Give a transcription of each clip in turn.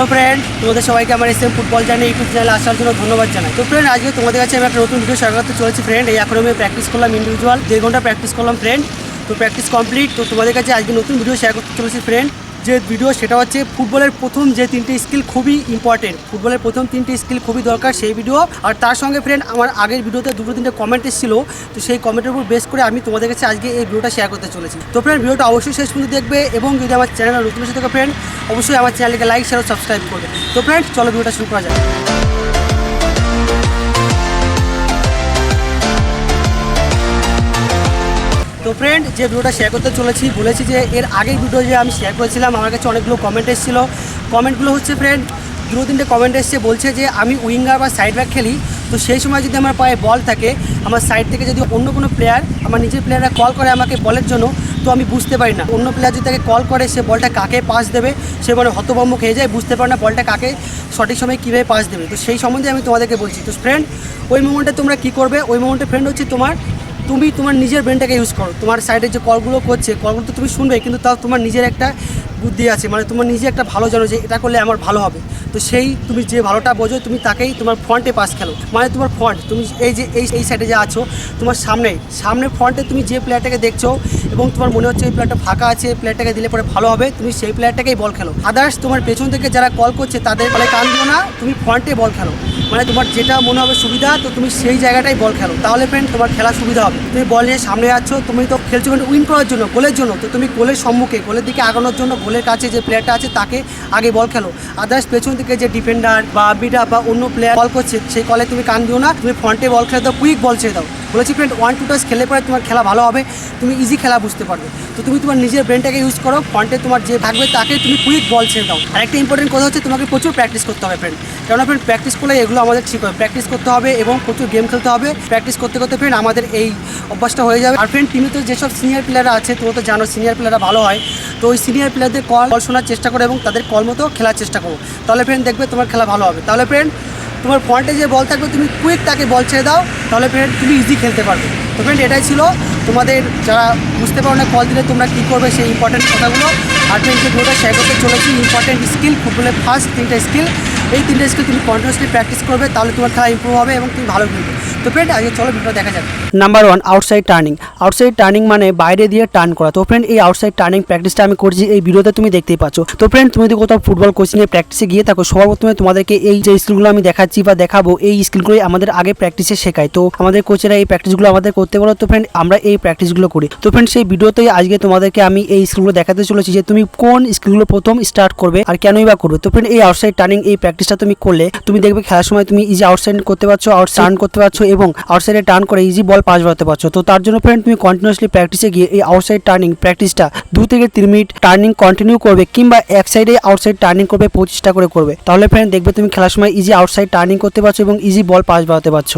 Hello friend তোমাদের সবাইকে আমার এস এম ফুটবল জানে ইউটিউব চ্যানেলে আসার জন্য ধন্যবাদ জানাই। তো ফ্রেন্ড আজকে তোমাদের কাছে আমি একটা নতুন ভিডিও শেয়ার করতে চলেছি ফ্রেন্ড এই এখন আমি প্র্যাকটিস করলাম ইন্ডিভিজুয়াল দেড় ঘণ্টা প্র্যাকটিস করলাম ফ্রেন্ড তো প্র্যাকটিস কমপ্লিট তো তোমাদের কাছে আজকে নতুন ভিডিও শেয়ার করতে চলেছি ফ্রেন্ড যে ভিডিও সেটা হচ্ছে ফুটবলের প্রথম যে তিনটে স্কিল খুবই ইম্পর্টেন্ট ফুটবলের প্রথম তিনটে স্কিল খুবই দরকার সেই ভিডিও আর তার সঙ্গে ফ্রেন্ড আমার আগের ভিডিওতে দুটো তিনটে কমেন্ট এসেছিল, তো সেই কমেন্টের উপর বেস করে আমি তোমাদের কাছে আজকে এই ভিডিওটা শেয়ার করতে চলেছি। তো ফ্রেন্ড ভিডিওটা অবশ্যই শেষ পর্যন্ত দেখবে এবং যদি আমার চ্যানেল নতুন এসে থাকে ফ্রেন্ড অবশ্যই আমার চ্যানেলকে লাইক শেয়ার ও সাবস্ক্রাইব করবে তো ফ্রেন্ড চলো ভিডিওটা শুরু করা যাক। তো ফ্রেন্ড যে ভিডিওটা শেয়ার করতে চলেছি, বলেছি যে এর আগের ভিডিও যে আমি শেয়ার করেছিলাম, আমার কাছে অনেকগুলো কমেন্ট এসেছিল। কমেন্টগুলো হচ্ছে ফ্রেন্ড দুটো তিনটে কমেন্ট এসছে, বলছে যে আমি উইঙ্গার বা সাইড ব্যাক খেলি। তো সেই সময় যদি আমার পায়ে বল থাকে, আমার সাইড থেকে যদি অন্য কোনো প্লেয়ার আমার নিজের প্লেয়াররা কল করে আমাকে বলের জন্য, তো আমি বুঝতে পারি না। অন্য প্লেয়ার যদি তাকে কল করে, সে বলটা কাকে পাস দেবে, সে মানে হতভম্ব খেয়ে যায়, বুঝতে পারে না বলটা কাকে সঠিক সময় কীভাবে পাস দেবে। তো সেই সম্বন্ধে আমি তোমাদেরকে বলছি। তো ফ্রেন্ড ওই মোমেন্টে তোমরা কী করবে? ওই মোমেন্টে ফ্রেন্ড হচ্ছে তোমার, তুমি তোমার নিজের ব্রেনটাকে ইউজ করো। তোমার সাইডে যে কলগুলো করছে কলগুলো তো তুমি শুনবে, কিন্তু তাও তোমার নিজের একটা বুদ্ধি আছে মানে তোমার নিজে একটা ভালো জানো যে এটা করলে আমার ভালো হবে। তো সেই তুমি যে ভালোটা বোঝো, তুমি তাকেই তোমার ফ্রন্টে পাস খেলো। মানে তোমার ফ্রন্ট তুমি এই যে, এই এই সাইডে যে আছো, তোমার সামনে সামনে ফ্রন্টে তুমি যে প্লেয়ারটাকে দেখছ এবং তোমার মনে হচ্ছে এই প্লেয়ারটা ফাঁকা আছে প্লেয়ারটাকে দিলে পরে ভালো হবে, তুমি সেই প্লেয়ারটাকেই বল খেলো। আদার্স তোমার পেছন থেকে যারা কল করছে, তাদের বলে, কান দিও না, তুমি ফ্রন্টে বল খেলো। মানে তোমার যেটা মনে হবে সুবিধা, তো তুমি সেই জায়গাটাই বল খেলো। তাহলে ফ্রেন্ড তোমার খেলার সুবিধা হবে। তুমি বল নিয়ে সামনে যাচ্ছ তুমি তো খেলছো কিন্তু উইন করার জন্য, গোলের জন্য। তো তুমি গোলের সম্মুখে, গোলের দিকে আগানোর জন্য গোলের কাছে যে প্লেয়ারটা আছে তাকে আগে বল খেলো। আদার্স পেছন দিকে যে ডিফেন্ডার বা বিডা বা অন্য প্লেয়ার বল করছে, সেই কলে তুমি কান দিও না। তুমি ফ্রন্টে বল খেলে দাও কুইক বল ছেড়ে দাও। বলেছি ফ্রেন্ড ওয়ান টু টাচ খেলে পরে তোমার খেলা ভালো হবে, তুমি ইজি খেলা বুঝতে পারবে। তো তুমি তোমার নিজের ব্রেনটাকে ইউজ করো ফ্রন্টে তোমার যে থাকবে তাকে তুমি কুইক বল ছেড়ে দাও। আর একটা ইম্পর্টেন্ট কথা হচ্ছে, তোমাকে প্রচুর প্র্যাকটিস করতে হবে ফ্রেন্ড কেননা ফ্রেন্ড প্র্যাকটিস করলে এগুলো আমাদের ঠিক হবে প্র্যাকটিস করতে হবে এবং প্রচুর গেম খেলতে হবে। প্র্যাকটিস করতে করতে ফ্রেন্ড আমাদের এই অভ্যাসটা হয়ে যাবে। আর ফ্রেন্ড তুমি তো যেসব সিনিয়র প্লেয়াররা আছে তুমি তো জানো সিনিয়র প্লেয়াররা ভালো হয়। তো ওই সিনিয়র প্লেয়ারদের কল কল শোনার চেষ্টা করো এবং তাদের কল মতো খেলার চেষ্টা করো। তাহলে ফ্রেন্ড দেখবে তোমার খেলা ভালো হবে। তাহলে ফ্রেন্ড তোমার ফ্রন্টে যে বল থাকবে, তুমি কুইক তাকে বল ছেড়ে দাও, তাহলে ফ্রেন্ড তুমি ইজি খেলতে পারবে। তো ফ্রেন্ড এটাই ছিল। তোমাদের যারা বুঝতে পারো না কল দিলে তোমরা কী করবে সেই ইম্পর্টেন্ট কথাগুলো, আর ফ্রেন্ড যে ভিডিওটা শেয়ার করতে চলেছি ইম্পর্টেন্ট স্কিল ফুটবলের ফার্স্ট তিনটা স্কিল এই তিনটা স্কিল তুমি কন্টিনিউসলি প্র্যাকটিস করবে, তাহলে তোমার খেলা ইম্প্রুভ হবে এবং তুমি ভালো খেলবে। তো ফ্রেন্ড আগে চলো ভিডিও দেখা যাক। Number one outside turning outside turning মানে বাইরে দিয়ে টার্ন করা। তো ফ্রেন্ড এই আউটসাইড টার্নিং প্র্যাকটিসটা আমি করছি, এই ভিডিওতে তুমি দেখতেই পাচ্ছ। তো ফ্রেন্ড তুমি যদি কোথাও ফুটবল কোচিংয়ে প্র্যাকটিসে গিয়ে থাকো সবার প্রথমে তোমাদেরকে এই যে স্কিলগুলো আমি দেখাচ্ছি বা দেখাবো, এই স্কিলগুলোই আমাদের আগে প্র্যাকটিসে শেখায়। তো আমাদের কোচেরা এই প্র্যাকটিসগুলো আমাদের করতে বলো, তো ফ্রেন্ড আমরা এই প্র্যাকটিসগুলো করি। তো ফ্রেন্ড সেই ভিডিওতেই আজকে তোমাদেরকে আমি এই স্কিলগুলো দেখাতে চলেছি যে তুমি কোন স্কিলগুলো প্রথম স্টার্ট করবে আর কেনই বা করবে। তো ফ্রেন্ড এই আউটসাইড টার্নিং এই প্র্যাকটিসটা তুমি করলে, তুমি দেখবে খেলার সময় তুমি ইজি আউটসাইড করতে পারছ আউট টার্ন করতে পারছ এবং আউটসাইডে টার্ন করে ইজি বল পাস বাড়াতে পারছ। তো তার জন্য ফ্রেন্ড তুমি কন্টিনিউসলি প্র্যাকটিসে গিয়ে এই আউটসাইড টার্নিং প্র্যাকটিসটা দু থেকে তিন মিনিট টার্নিং কন্টিনিউ করবে কিংবা এক সাইডে আউটসাইড টার্নিং করবে পঁচিশটা করে করবে। তাহলে ফ্রেন্ড দেখবে তুমি খেলার সময় ইজি আউটসাইড টার্নিং করতে পারছ এবং ইজি বল পাস বাড়াতে পারছ।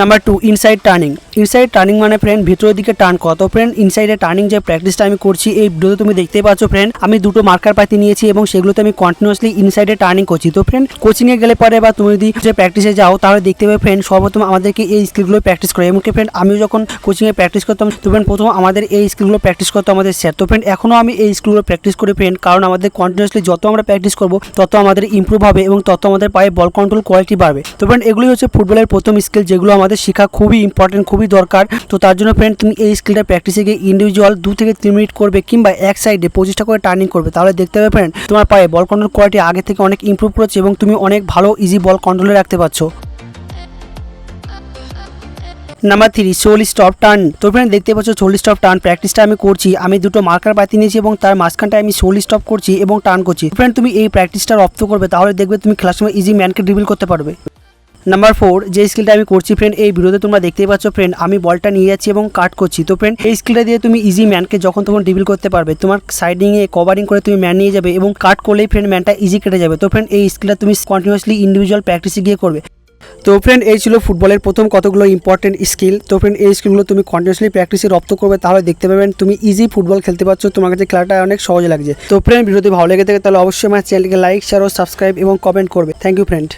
Number two inside turning inside turning মানে ফ্রেন্ড ভিতরের দিকে টার্ন করা। তো ফ্রেন্ড ইনসাইডে টার্নিং যে প্র্যাকটিসটা আমি করছি, এই ভিডিওতে তুমি দেখতেই পাচ্ছ ফ্রেন্ড আমি দুটো মার্কার পাতি নিয়েছি এবং সেগুলোতে আমি কন্টিনিউসলি ইনসাইডে টার্নিং করছি। তো ফ্রেন্ড কোচিংয়ে গেলে পরে বা তুমি যদি যে প্র্যাকটিসে যাও, তাহলে দেখতে পাবে ফ্রেন্ড সর্বপ্রথম আমাদেরকে এই স্কিলগুলো প্র্যাকটিস করে এমনকি ফ্রেন্ড আমিও যখন কোচিংয়ে প্র্যাকটিস করতাম, তো ফ্রেন্ড প্রথম আমাদের এই স্কিলগুলো প্র্যাকটিস করতো আমাদের স্যার তো ফ্রেন্ড এখনও আমি এই স্কিলগুলো প্র্যাকটিস করি ফ্রেন্ড কারণ আমাদের কন্টিনিউসলি যত আমরা প্র্যাকটিস করব, তত আমাদের ইম্প্রুভ হবে এবং তত আমাদের পায়ে বল কন্ট্রোল কোয়ালিটি বাড়বে। তো ফ্রেন্ড এগুলি হচ্ছে ফুটবলের প্রথম স্কিল যেগুলো আমাদের শেখা খুবই ইম্পর্টেন্ট খুবই দরকার। তো তার জন্য ফ্রেন্ড তুমি এই স্কিলটা প্র্যাকটিসে গিয়ে ইন্ডিভিজুয়াল দু থেকে তিন মিনিট করবে কিংবা এক সাইডে পঁচিশটা করে টার্নিং করবে। তাহলে দেখতে পাবে ফ্রেন্ড তোমার পায়ে বল কন্ট্রোল কোয়ালিটি আগে থেকে অনেক ইম্প্রুভ করেছে এবং তুমি অনেক ভালো ইজি বল কন্ট্রোলে রাখতে পারছ। Number three sole stop turn তো ফ্রেন্ড দেখতে পাচ্ছ সোল স্টপ টার্ন প্র্যাকটিসটা আমি করছি। আমি দুটো মার্কার পাতি নিয়েছি এবং তার মাঝখানটায় আমি সোল স্টপ করছি এবং টার্ন করছি। ফ্রেন্ড তুমি এই প্র্যাকটিসটা রপ্ত করবে, তাহলে দেখবে তুমি খেলার সময় ইজি ম্যানকে ড্রিবল করতে পারবে। নাম্বার ফোর যে স্কিলটা আমি করছি ফ্রেন্ড এই ভিডিওতে তোমরা দেখতেই পাচ্ছ ফ্রেন্ড আমি বলটা নিয়ে যাচ্ছি এবং কাট করছি। তো ফ্রেন্ড এই স্কিলটা দিয়ে তুমি ইজি ম্যানকে যখন তখন ডিবিল করতে পারবে। তোমার সাইডিংয়ে কভারিং করে তুমি ম্যান নিয়ে যাবে এবং কাট করলেই ফ্রেন্ড ম্যানটা ইজি কেটে যাবে। তো ফ্রেন্ড এই স্কিলটা তুমি কন্টিনিউসলি ইন্ডিভিজুয়াল প্র্যাকটিসে গিয়ে করবে। তো ফ্রেন্ড এই ছিল ফুটবলের প্রথম কতগুলো ইম্পর্টেন্ট স্কিল তো ফ্রেন্ড এই স্কিলগুলো তুমি কন্টিনিউসলি প্র্যাকটিসে রপ্ত করবে, তাহলে দেখতে পাবেন তুমি ইজি ফুটবল খেলতে পারছ। তোমার কাছে খেলাটা অনেক সহজ লাগছে। তো ফ্রেন্ড ভিডিওটি ভালো লেগে থাকে, তাহলে অবশ্যই আমার চ্যানেলকে লাইক শেয়ার ও সাবস্ক্রাইব এবং কমেন্ট করবে। Thank you friend